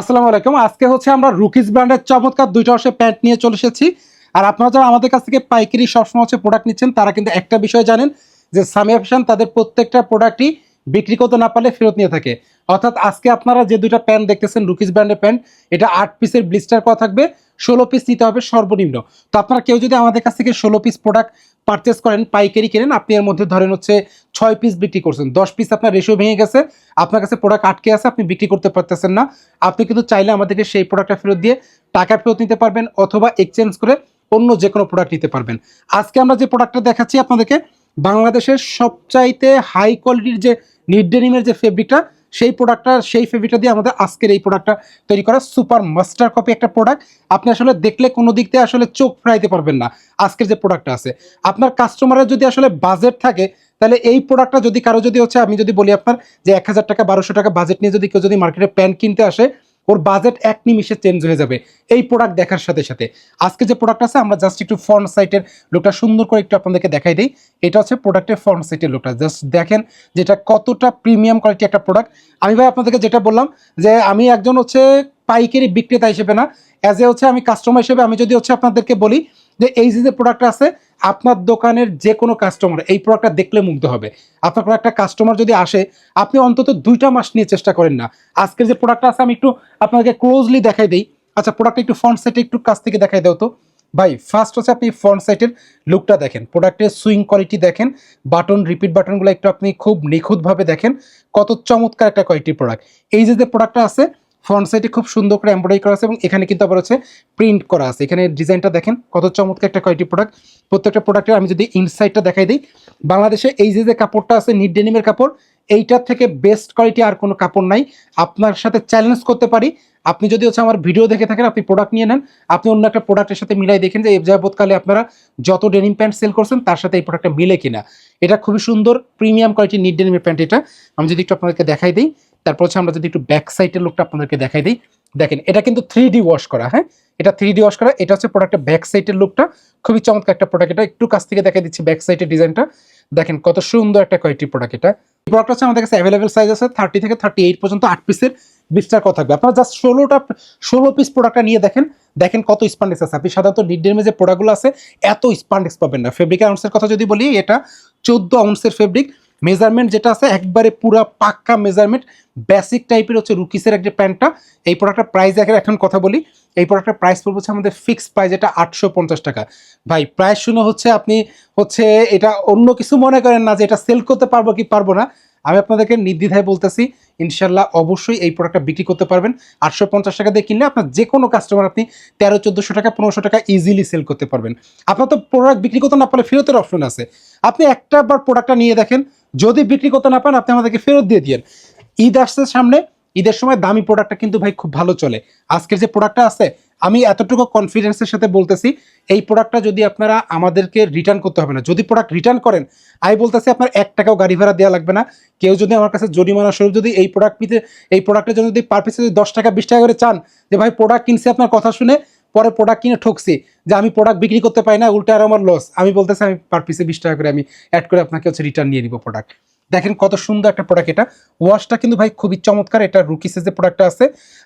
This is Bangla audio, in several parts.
আসসালামু আলাইকুম। আজকে হচ্ছে আমরা রুকিজ ব্র্যান্ডের চমৎকার দুইটা অংশে প্যান্ট নিয়ে চলে এসেছি। আর আপনারা যারা আমাদের কাছ থেকে পাইকারি সবসময় হচ্ছে প্রোডাক্ট নিচ্ছেন, তারা কিন্তু একটা বিষয় জানেন যে সামিয়া ফ্যাশন তাদের প্রত্যেকটা প্রোডাক্টই বিক্রি করতে না পারলে ফেরত নিয়ে থাকে। অর্থাৎ আজকে আপনারা যে দুইটা প্যান্ট দেখতেছেন রুকিস ব্র্যান্ডের প্যান্ট, এটা আট পিসের ব্লিস্টার করা থাকবে, ষোলো পিস নিতে হবে সর্বনিম্ন। তো আপনারা কেউ যদি আমাদের কাছ থেকে ষোলো পিস প্রোডাক্ট পারচেস করেন, পাইকারি কেনেন, আপনি এর মধ্যে ধরেন হচ্ছে ছয় পিস বিক্রি করছেন। দশ পিস আপনার রেশিও ভেঙে গেছে, আপনার কাছে প্রোডাক্ট আটকে আছে, আপনি বিক্রি করতে পারতেছেন না। আপনি কিন্তু চাইলে আমাদেরকে সেই প্রোডাক্টটা ফেরত দিয়ে টাকা ফেরত নিতে পারবেন, অথবা এক্সচেঞ্জ করে অন্য যে কোনো প্রোডাক্ট নিতে পারবেন। আজকে আমরা যে প্রোডাক্টটা দেখাচ্ছি আপনাদেরকে বাংলাদেশের সবচাইতে হাই কোয়ালিটির যে নিড ডেনিমের যে ফেব্রিকটা সেই প্রোডাক্টটা সেই ফেব্রিকটা দিয়ে আমাদের আজকের এই প্রোডাক্টটা তৈরি করা সুপার মাস্টার কপি একটা প্রোডাক্ট আপনি আসলে দেখলে কোনো দিক দিয়ে আসলে চোখ ফেরাইতে পারবেন না আজকের যে প্রোডাক্টটা আছে। আপনার কাস্টমারের যদি আসলে বাজেট থাকে, তাহলে এই প্রোডাক্টটা যদি কারও যদি হচ্ছে, আমি যদি বলি আপনার যে এক হাজার টাকা, বারোশো টাকা বাজেট নিয়ে যদি কেউ যদি মার্কেটে প্যান্ট কিনতে আসে ওর বাজেট এক নিমিশে চেঞ্জ হয়ে যাবে। এই প্রোডাক্ট দেখার সাথে সাথে। আজকে যে প্রোডাক্ট আছে, আমরা জাস্ট একটু ফ্রন্ট সাইটের লোকটা সুন্দর করে একটু আপনাদেরকে দেখাই দিই। এটা হচ্ছে প্রোডাক্টের ফ্রন্ট সাইটের লোকটা জাস্ট দেখেন যেটা কতটা প্রিমিয়াম কোয়ালিটি একটা প্রোডাক্ট আমি ভাই আপনাদেরকে যেটা বললাম যে আমি একজন হচ্ছে পাইকারি বিক্রেতা হিসেবে না অ্যাজ এ হচ্ছে আমি কাস্টমার হিসেবে আমি যদি হচ্ছে আপনাদেরকে বলি যে এই যে প্রোডাক্টটা আছে, আপনার দোকানের যে কোনো কাস্টমার এই প্রোডাক্টটা দেখলে মুগ্ধ হবে। আপনার কোনো একটা কাস্টমার যদি আসে, আপনি অন্তত দুইটা মাস নিয়ে চেষ্টা করেন না। আজকের যে প্রোডাক্টটা আছে, আমি একটু আপনাকে ক্লোজলি দেখাই দিই। আচ্ছা প্রোডাক্টটা একটু ফ্রন্ট সাইডে একটু কাছ থেকে দেখাই দাও তো। ভাই ফার্স্ট হচ্ছে আপনি ফ্রন্ট সাইডের লুকটা দেখেন। প্রোডাক্টের সুইং কোয়ালিটি দেখেন। বাটন রিপিট বাটনগুলো একটু আপনি খুব নিখুঁতভাবে দেখেন। কত চমৎকার একটা কোয়ালিটির প্রোডাক্ট এই যে যে প্রোডাক্টটা আছে ফ্রন্ট সাইডে খুব সুন্দর করে এমব্রয়ডারি করা আছে এবং এখানে কিন্তু আবার হচ্ছে প্রিন্ট করা আছে। এখানে ডিজাইনটা দেখেন, কত চমৎকার একটা কোয়ালিটি প্রোডাক্ট প্রত্যেকটা প্রোডাক্টের আমি যদি ইনসাইডটা দেখাই দিই, বাংলাদেশে এই যে যে কাপড়টা আছে নিট ডেনিমের কাপড়, এইটার থেকে বেস্ট কোয়ালিটি আর কোনো কাপড় নাই। আপনার সাথে চ্যালেঞ্জ করতে পারি। আপনি যদি হচ্ছে আমার ভিডিও দেখে থাকেন, আপনি প্রোডাক্ট নিয়ে নেন, আপনি অন্য একটা প্রোডাক্টের সাথে মিলাই দেখেন যে যাবৎকালে আপনারা যত ডেনিম প্যান্ট সেল করছেন, তার সাথে এই প্রোডাক্টটা মিলে কিনা। এটা খুবই সুন্দর প্রিমিয়াম কোয়ালিটি নিট ডেনিমের প্যান্ট এটা। আমি যদি একটু আপনাদেরকে দেখাই দিই তারপর হচ্ছে আমরা যদি একটু ব্যাক সাইডের লোকটা আপনাদেরকে দেখাই দিই, দেখেন, এটা কিন্তু থ্রি ওয়াশ করা হ্যাঁ? এটা থ্রি ওয়াশ করা, এটা হচ্ছে প্রোডাক্টের ব্যাক সাইডের লুকটা খুবই চমৎকার একটা প্রোডাক্ট এটা, একটু কাছ থেকে দেখাই দিচ্ছি ব্যাক সাইডের ডিজাইনটা দেখেন, কত সুন্দর একটা কোয়ালিটি প্রোডাক্ট এটা। প্রোডাক্ট হচ্ছে আমাদের কাছে অ্যাভেলেবেল সাইজ আছে থার্টি থেকে থার্টি এইট পর্যন্ত আট পিসের বিস্টার কথা থাকবে। আপনারা জাস্ট ষোলোটা, ষোলো পিস প্রোডাক্টটা নিয়ে দেখেন দেখেন কত স্পান্ডেক্স আছে। আপনি সাধারণত নিডের যে প্রোডাক্টগুলো আছে, এত স্পান্ডেক্স পাবেন না। ফেব্রিক আউন্সের কথা যদি বলি, এটা চোদ্দ আউন্সের ফেব্রিক মেজারমেন্ট যেটা আছে, একবারে পুরা পাক্কা মেজারমেন্ট বেসিক টাইপের হচ্ছে রুকিসের একটা প্যান্টটা। এই প্রোডাক্টের প্রাইস দেখে এখন কথা বলি। এই প্রোডাক্টের প্রাইস পড়বে হচ্ছে আমাদের ফিক্সড প্রাইস এটা আটশো পঞ্চাশ টাকা। ভাই প্রাইস শুনে হচ্ছে আপনি হচ্ছে এটা অন্য কিছু মনে করেন না যে এটা সেল করতে পারব কি পারব না। আমি আপনাদেরকে নির্দ্বিধায় বলতেছি, ইনশাল্লাহ অবশ্যই এই প্রোডাক্টটা বিক্রি করতে পারবেন। আটশো পঞ্চাশ টাকা দিয়ে কিনলে আপনার যে কোনো কাস্টমার আপনি তেরো, চোদ্দোশো টাকা, পনেরোশো টাকা ইজিলি সেল করতে পারবেন। আপনার তো প্রোডাক্ট বিক্রি করতে না পারলে ফেরতের অপশন আছে। আপনি একটা বার প্রোডাক্টটা নিয়ে দেখেন যদি বিক্রি করতে না পারেন, আপনি আমাদেরকে ফেরত দিয়ে দিন ঈদ আসছে সামনে, ঈদের সময় দামি প্রোডাক্টটা কিন্তু ভাই খুব ভালো চলে। আজকের যে প্রোডাক্টটা আছে, আমি এতটুকু কনফিডেন্সের সাথে বলতেছি, এই প্রোডাক্টটা যদি আপনারা আমাদেরকে রিটার্ন করতে হবে না, যদি প্রোডাক্ট রিটার্ন করেন, আমি বলতেছি আপনার এক টাকাও গাড়ি ভাড়া দেওয়া লাগবে না। কেউ যদি আমার কাছে জরিমানা স্বরূপ যদি এই প্রোডাক্ট পিতে এই প্রোডাক্টের জন্য যদি পার পিসে যদি দশ টাকা, বিশ টাকা করে চান, যে ভাই প্রোডাক্ট কিনছে আপনার কথা শুনে পরে প্রোডাক্ট কিনে ঠকছি যে আমি প্রোডাক্ট বিক্রি করতে পারি না, উল্টা আর আমার লস আমি বলতেছি, আমি পার পিসে বিশ টাকা করে আমি অ্যাড করে আপনাকে হচ্ছে রিটার্ন নিয়ে নিব প্রোডাক্ট দেখেন কত সুন্দর একটা প্রোডাক্ট এটা। ওয়াশটা কিন্তু ভাই খুবই চমৎকার, এটা রুকিসের যে প্রোডাক্টটা আছে।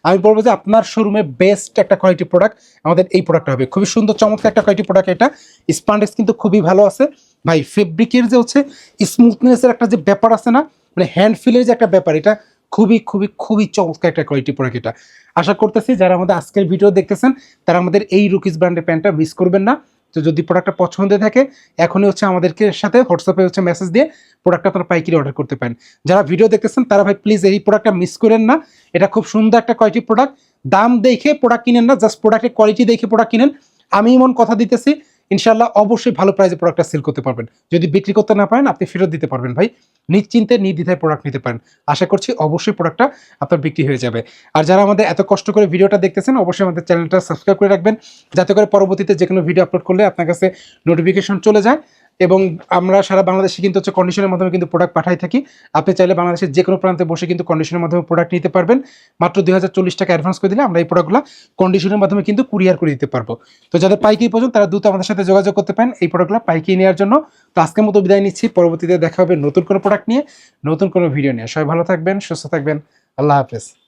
আমি বলব যে আপনার শোরুমে বেস্ট একটা কোয়ালিটি প্রোডাক্ট আমাদের এই প্রোডাক্টটা হবে। খুবই সুন্দর, চমৎকার একটা কোয়ালিটি প্রোডাক্ট এটা। স্পান্ডেক্স কিন্তু খুবই ভালো আছে। ভাই ফেব্রিকের যে হচ্ছে স্মুথনেসের একটা যে ব্যাপার আছে না মানে হ্যান্ড ফিলের যে একটা ব্যাপার, এটা খুবই খুবই খুবই চমৎকার একটা কোয়ালিটি প্রোডাক্ট এটা। আশা করতেছি যারা আমাদের আজকের ভিডিও দেখতেছেন, তারা আমাদের এই রুকিস ব্র্যান্ডের প্যান্টটা মিস করবেন না। তো যদি প্রোডাক্টটা পছন্দ থাকে, এখনই হচ্ছে আমাদেরকে সাথে হোয়াটসঅ্যাপে হচ্ছে মেসেজ দিয়ে প্রোডাক্টটা আপনারা পাইকারি অর্ডার করতে পারেন। যারা ভিডিও দেখতেছেন, তারা ভাই প্লিজ এই প্রোডাক্টটা মিস করেন না। এটা খুব সুন্দর একটা কোয়ালিটি প্রোডাক্ট দাম দেখে প্রোডাক্ট কিনেন না জাস্ট প্রোডাক্টের কোয়ালিটি দেখে প্রোডাক্ট কিনেন। আমি এমন কথা দিতেছি ইনশাল্লাহ অবশ্যই ভালো প্রাইসে প্রোডাক্টটা সেল করতে পারবেন। যদি বিক্রি করতে না পারেন, আপনি ফেরত দিতে পারবেন ভাই। নিশ্চিন্তে, নির্দ্বিধায় প্রোডাক্ট নিতে পারেন। আশা করছি অবশ্যই প্রোডাক্টটা আপনার বিক্রি হয়ে যাবে। আর যারা আমাদের এত কষ্ট করে ভিডিওটা দেখতেছেন, অবশ্যই আমাদের চ্যানেলটা সাবস্ক্রাইব করে রাখবেন। যাতে করে পরবর্তীতে যে কোনো ভিডিও আপলোড করলে আপনার কাছে নোটিফিকেশন চলে যায়। এবং আমরা সারা বাংলাদেশে কিন্তু হচ্ছে কন্ডিশনের মাধ্যমে কিন্তু প্রোডাক্ট পাঠাই থাকি। আপনি চাইলে বাংলাদেশের যে কোনো প্রান্তে বসে কিন্তু কন্ডিশনের মাধ্যমে প্রোডাক্ট নিতে পারবেন। মাত্র দুই হাজার চল্লিশ টাকা অ্যাডভান্স করে দিলে আমরা এই প্রোডাক্টগুলো কন্ডিশনের মাধ্যমে কিন্তু কুরিয়ার করে দিতে পারব। তো যাদের পাইকারি পর্যন্ত, তারা দ্রুত আমাদের সাথে যোগাযোগ করতে পারেন এই প্রোডাক্টগুলো পাইকারি নেওয়ার জন্য। তো আজকের মতো বিদায় নিচ্ছি। পরবর্তীতে দেখা হবে নতুন কোনো প্রোডাক্ট নিয়ে, নতুন কোনো ভিডিও নিয়ে। সবাই ভালো থাকবেন, সুস্থ থাকবেন। আল্লাহ হাফেজ।